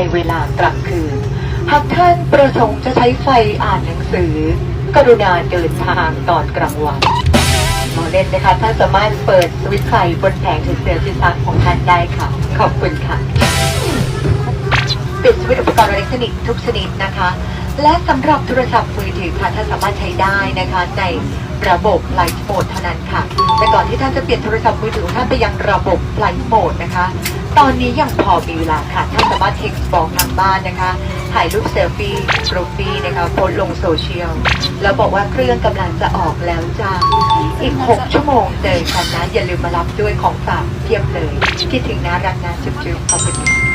ในเวลากลางคืน หากท่านประสงค์จะใช้ไฟอ่านหนังสือ กรุณาเดินทางตอนกลางวันมอเล่นนะคะ ท่านสามารถเปิดสวิตช์ไฟบนแผงถือเสือสื่อสารของท่านได้ค่ะ ขอบคุณค่ะ ปิดสวิตช์อุปกรณ์อิเล็กทรอนิกส์ทุกชนิดนะคะ และสำหรับโทรศัพท์มือถือค่ะท่านสามารถใช้ได้นะคะใน ระบบ Flight Mode เท่านั้นค่ะ แต่ก่อนที่ท่านจะเปลี่ยนโทรศัพท์มือถือท่านไปยังระบบ Flight Mode นะคะ ตอนนี้ยังพอมีเวลาค่ะ ท่านสามารถเท็กซ์บอกทางบ้านนะคะ ถ่ายรูปเซลฟี่โปรฟีนะคะโพสลงโซเชียล แล้วบอกว่าเครื่องกำลังจะออกแล้วจ้าอีก 6 ชั่วโมงเจอกันนะ อย่าลืมมารับด้วยของฝากเทียบเลย คิดถึงนะรักนะจุ๊บๆขอบคุณ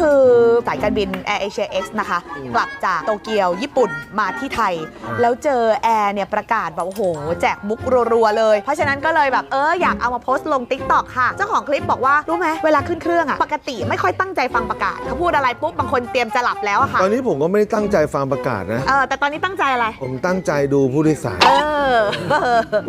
ค่ะนี่คือสายการบิน Air Asia X นะคะ กลับจากโตเกียวญี่ปุ่นมาที่ไทย แล้วเจอแอร์เนี่ยประกาศแบบโอ้โห แจกมุกรัวๆเลย เพราะฉะนั้นก็เลยแบบเอออยากเอามาโพสต์ลง t ิ k t o k ค่ะ เจ้าของคลิปบอกว่า รู้ไหมเวลาขึ้นเครื่องอะปกติไม่ค่อยตั้งใจฟังประกาศเขาพูดอะไรปุ๊บบางคนเตรียมจะหลับแล้วอะค่ะตอนนี้ผมก็ไม่ได้ตั้งใจฟังประกาศนะ เออแต่ตอนนี้ตั้งใจอะไร ผมตั้งใจดูผู้โดยสาร เออ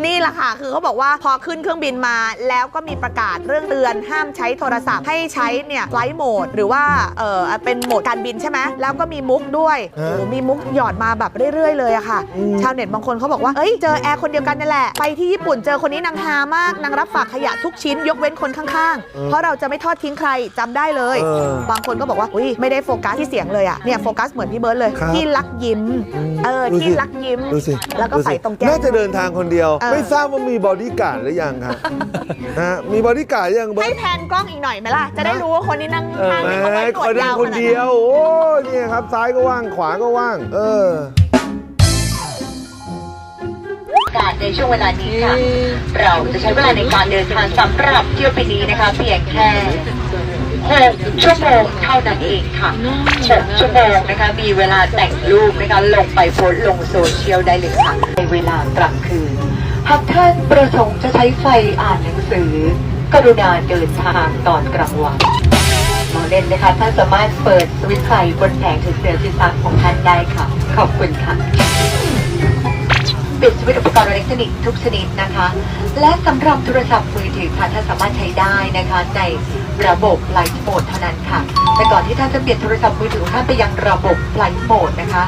นี่แหละค่ะ คือเขาบอกว่าพอขึ้นเครื่องบินมาแล้วก็มีประกาศเรื่องเตือนห้ามใช้โทรศัพท์ให้ใช้เนี่ยไฟล์โหมดหรือว่าเออเป็นโหมดการบินใช่ไหมแล้วก็มีมุกด้วยฮะโอ้มีมุกหยอดมาแบบเรื่อย ๆ เลยอะค่ะอืมชาวเน็ตบางคนเขาบอกว่าเอ้ยเจอแอร์คนเดียวกันนี่แหละไปที่ญี่ปุ่นเจอคนนี้นางฮามากนางรับฝากขยะทุกชิ้นยกเว้นคนข้างๆ เพราะเราจะไม่ทอดทิ้งใครจำได้เลยเออบางคนก็บอกว่าอุ้ยไม่ได้โฟกัสที่เสียงเลยอะเนี่ยโฟกัสเหมือนพี่เบิร์ดเลยครับที่รักยิ้มเออดูที่สิรักยิ้มดูสิแล้วก็ดูสิใส่ตรงแก้มน่าจะเดินทางคนเดียวเออไม่ทราบว่ามีบอดี้การ์ดหรือยังครับนะฮะมีบอดี้การ์ดหรือยังเบิให้ร์ตแพนกล้องอีกหน่อยไหมล่ะจะได้รู้ว่าคนที่นั่งข้างแหมเนี่ยเขาไม่กขอดนั่งคนเดียว โอ้เนี่ยครับ ซ้ายก็ว่าง ขวาก็ว่าง เออ การในช่วงเวลานี้ค่ะ เราจะใช้เวลาในการเดินทางสำหรับเที่ยวบินนี้นะคะ เพียงแค่6ชั่วโมงเท่านั้นเองค่ะ6ชั่วโมงนะคะ มีเวลาแต่งรูปนะคะ ลงไปโพสลงโซเชียลได้เลยค่ะ ในเวลากลางคืน หากท่านประสงค์จะใช้ไฟอ่านหนังสือ กรุณาเดินทางตอนกลางวัน เล่นนะคะ ท่านสามารถเปิดสวิตช์ไฟบนแผงถือเสือสื่อสารของท่านได้ค่ะ ขอบคุณค่ะ ปิดสวิตช์อุปกรณ์อิเล็กทรอนิกส์ทุกชนิดนะคะ และสำหรับโทรศัพท์มือถือค่ะท่านสามารถใช้ได้นะคะในระบบ Flight Mode เท่านั้นค่ะ แต่ก่อนที่ท่านจะเปลี่ยนโทรศัพท์มือถือท่านไปยังระบบ Flight Mode นะคะ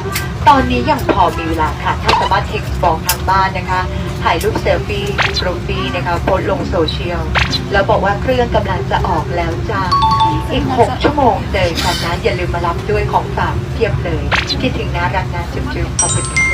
ตอนนี้ยังพอมีเวลาค่ะท่านสามารถเท็กซ์บอกทางบ้านนะคะถ่ายรูปเซลฟี่โปรฟีนะคะโพสลงโซเชียลแล้วบอกว่าเครื่องกำลังจะออกแล้วจ้าอีก 6 ชั่วโมงเจอกันนะอย่าลืมมารับด้วยของฝากเทียบเลยคิดถึงนะรักนะจุ๊บๆขอบคุณ